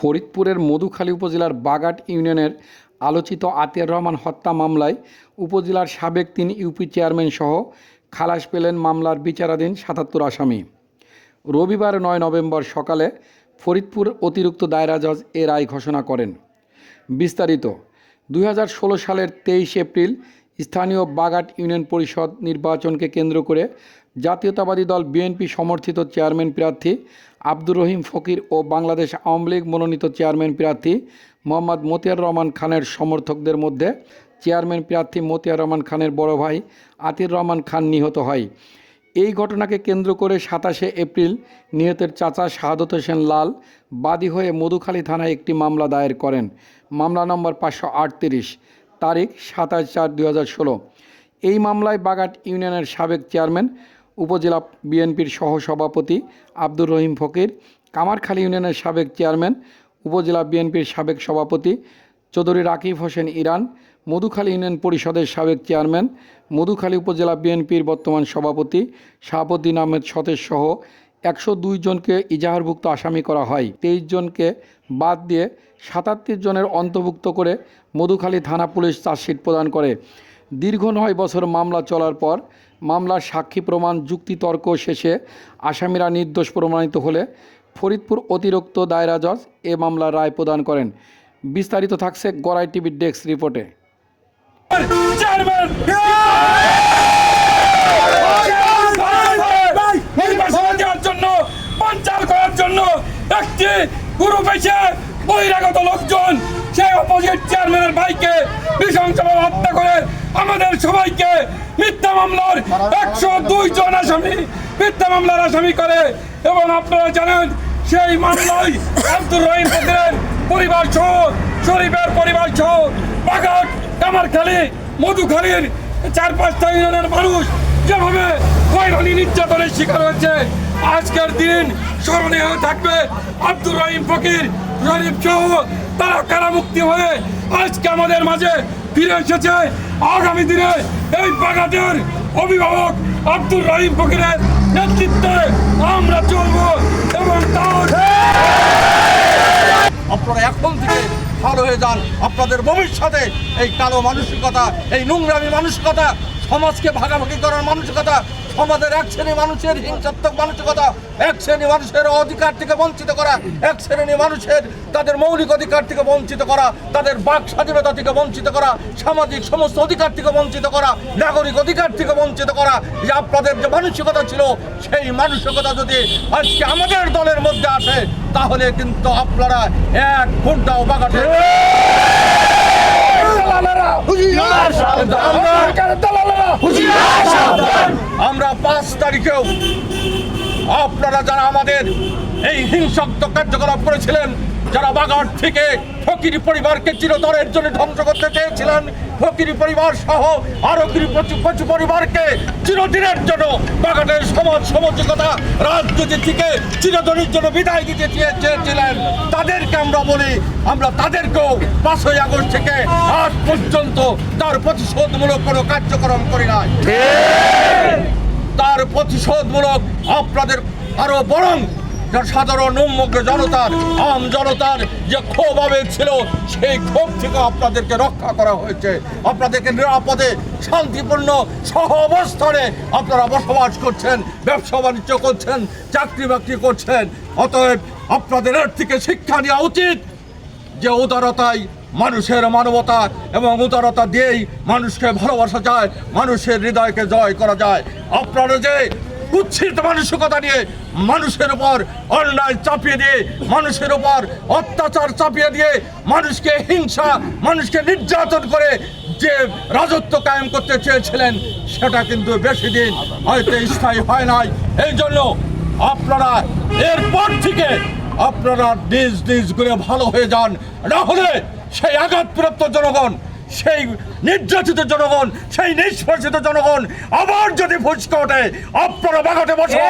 ফরিদপুরের মধুখালী উপজেলার বাগাট ইউনিয়নের আলোচিত আতিয়ার রহমান হত্যা মামলায় উপজেলার সাবেক তিন ইউপি চেয়ারম্যান সহ খালাস পেলেন মামলার বিচারাধীন সাতাত্তর আসামি। রবিবার নয় নভেম্বর সকালে ফরিদপুর অতিরিক্ত দায়রা জজ এ রায় ঘোষণা করেন। বিস্তারিত, দুই হাজার ষোলো সালের তেইশ এপ্রিল স্থানীয় বাগাট ইউনিয়ন পরিষদ নির্বাচনকে কেন্দ্র করে জাতীয়তাবাদী দল বিএনপি সমর্থিত চেয়ারম্যান প্রার্থী আব্দুর রহিম ফকির ও বাংলাদেশ আওয়ামী লীগ মনোনীত চেয়ারম্যান প্রার্থী মোহাম্মদ মতিয়ার রহমান খানের সমর্থকদের মধ্যে চেয়ারম্যান প্রার্থী মতিয়ার রহমান খানের বড় ভাই আতির রহমান খান নিহত হয়। এই ঘটনাকে কেন্দ্র করে সাতাশে এপ্রিল নিহতের চাচা শাহাদত হোসেন লাল বাদী হয়ে মধুখালী থানায় একটি মামলা দায়ের করেন। মামলা নম্বর পাঁচশো আটত্রিশ, তারিখ সাতাশ চার ষোলো। এই মামলায় বাগাট ইউনিয়নের সাবেক চেয়ারম্যান উপজেলা বিএনপির সহসভাপতি আব্দুর রহিম ফকির, কামারখালী ইউনিয়নের সাবেক চেয়ারম্যান, উপজেলা বিএনপির সাবেক সভাপতি চৌধুরী রাকিব হোসেন ইরান, মধুখালী ইউনিয়ন পরিষদের সাবেক চেয়ারম্যান, মধুখালী উপজেলা বিএনপির বর্তমান সভাপতি শাহাবুদ্দিন আহমেদ সতেজ সহ একশো দুই জনকে ইজাহারভুক্ত আসামি করা হয়। তেইশ জনকে বাদ দিয়ে সাতাত্তর জনের অন্তর্ভুক্ত করে মধুখালী থানা পুলিশ চার্জশিট প্রদান করে। দীর্ঘ নয় বছর মামলা চলার পর মামলার সাক্ষী প্রমাণ যুক্তিতর্ক শেষে আসামিরা নির্দোষ প্রমাণিত হলে ফরিদপুর অতিরিক্ত দায়রা জজ এ মামলার রায় প্রদান করেন। বিস্তারিত থাকছে গড়াই টিভির ডেস্ক রিপোর্টে। বহিরাগত লোকজন সেই অপোজিট চেয়ারম্যানের ভাইকে নৃশংসভাবে হত্যা করে আমাদের সবাইকে মিথ্যা মামলার একশো দুই জন আসামি মিথ্যা মামলার আসামি করে এবং আপনারা জানেন সেই মামলায় আব্দুর রহিম ফকিরের পরিবার সহ, শরীফের পরিবার সহ বাগাট কামারখালী, মধুখালীর চার পাঁচটা ইউনিয়নের মানুষ যেভাবে হয়রানি নির্যাতনের শিকার হয়েছে, আজকের দিন স্মরণীয় থাকবে আব্দুর রহিম ফকির, শরীফ সহ, তারা কারামুক্তি হয়ে আজকে আমাদের মাঝে ফিরে এসেছে। আগামী দিনে এই বাগাতের অভিভাবক আব্দুর রহিম ফকিরের নেতৃত্বে আমরা চলব এবং আপনারা এখন থেকে ভালো হয়ে যান। আপনাদের ভবিষ্যতে এই কালো মানসিকতা, এই নোংরামি মানসিকতা সমাজকে ভাগাভাগি করার মানসিকতা, সমাজের এক শ্রেণি মানুষের হিংসাত্মক মানসিকতা, এক শ্রেণি মানুষের অধিকার থেকে বঞ্চিত করা, এক শ্রেণি মানুষের তাদের মৌলিক অধিকার থেকে বঞ্চিত করা, তাদের বাক স্বাধীনতা থেকে বঞ্চিত করা, সামাজিক সমস্ত অধিকার থেকে বঞ্চিত করা, নাগরিক অধিকার থেকে বঞ্চিত করা যে আপনাদের যে মানসিকতা ছিল, সেই মানসিকতা যদি আজকে আমাদের দলের মধ্যে আসে, তাহলে কিন্তু আপনারা এক ঘন্টাও বাগাতে আমরা পাঁচ তারিখেও আপনারা যারা আমাদের এই হিংসাত্মক কার্যকলাপ করেছিলেন যারা বাগান থেকে ফকিরি পরিবারকে চিরতরের জন্য ধ্বংস করতে চেয়েছিলেন। ফকিরি পরিবার সহ আরও কিছু পরিবারকে চিরদিনের জন্য বাগানের সমাজ সামাজিকতা রাজনীতি থেকে চিরদিনের জন্য বিদায় দিতে চেয়েছিলেন। তাদেরকে আমরা বলি আমরা তাদেরকেও পাঁচই আগস্ট থেকে আজ পর্যন্ত তার প্রতিশোধমূলক কোনো কার্যক্রম করি নাই। তার প্রতিশোধমূলক আপনাদের আরও বরং সাধারণ উন্মুগ্ন জনতার আম জনতার যে ক্ষোভ আবেগ ছিল, সেই ক্ষোভ থেকে আপনাদেরকে রক্ষা করা হয়েছে। আপনাদেরকে নিরাপদে, শান্তিপূর্ণ সহ অবস্থানে আপনারা বসবাস করছেন, ব্যবসা বাণিজ্য করছেন, চাকরি বাকরি করছেন। অতএব আপনাদের এর থেকে শিক্ষা নেওয়া উচিত যে উদারতাই মানুষের মানবতা এবং উদারতা দিয়েই মানুষকে ভালোবাসা যায়, মানুষের হৃদয়কে জয় করা যায়। আপনারা যে কুৎসিত মানসিকতা নিয়ে মানুষের উপর অন্যায় চাপিয়ে দিয়ে, মানুষের উপর অত্যাচার চাপিয়ে দিয়ে মানুষকে হিংসা, মানুষকে নির্যাতন করে যে রাজত্ব কায়েম করতে চেয়েছিলেন, সেটা কিন্তু বেশি দিন হয়তো স্থায়ী হয় নাই। এই জন্য আপনারা এরপর থেকে আপনারা নিজ নিজ করে ভালো হয়ে যান। না হলে সেই আঘাতপ্রাপ্ত জনগণ সেই নির্যাতিত জনগণ সেই নিষ্পেষিত জনগণ আবার যদি ফুচকে ওঠে আপনারা বাগাতে বসে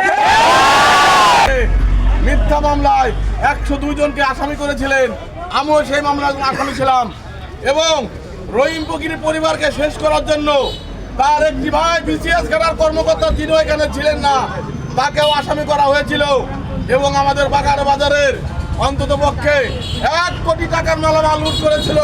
মিথ্যা মামলায় একশো দুই জনকে আসামি করেছিলেন। আমিও সেই মামলার আসামি ছিলাম। এবং রহিম ফকিরের পরিবারকে শেষ করার জন্য তার একটি ভাই বিসিএস খেলার কর্মকর্তা তিনিও এখানে ছিলেন না। তাকেও আসামি করা হয়েছিল। এবং আমাদের বাগার বাজারের অন্তত পক্ষে এক কোটি টাকার মালামাল লুট করেছিল।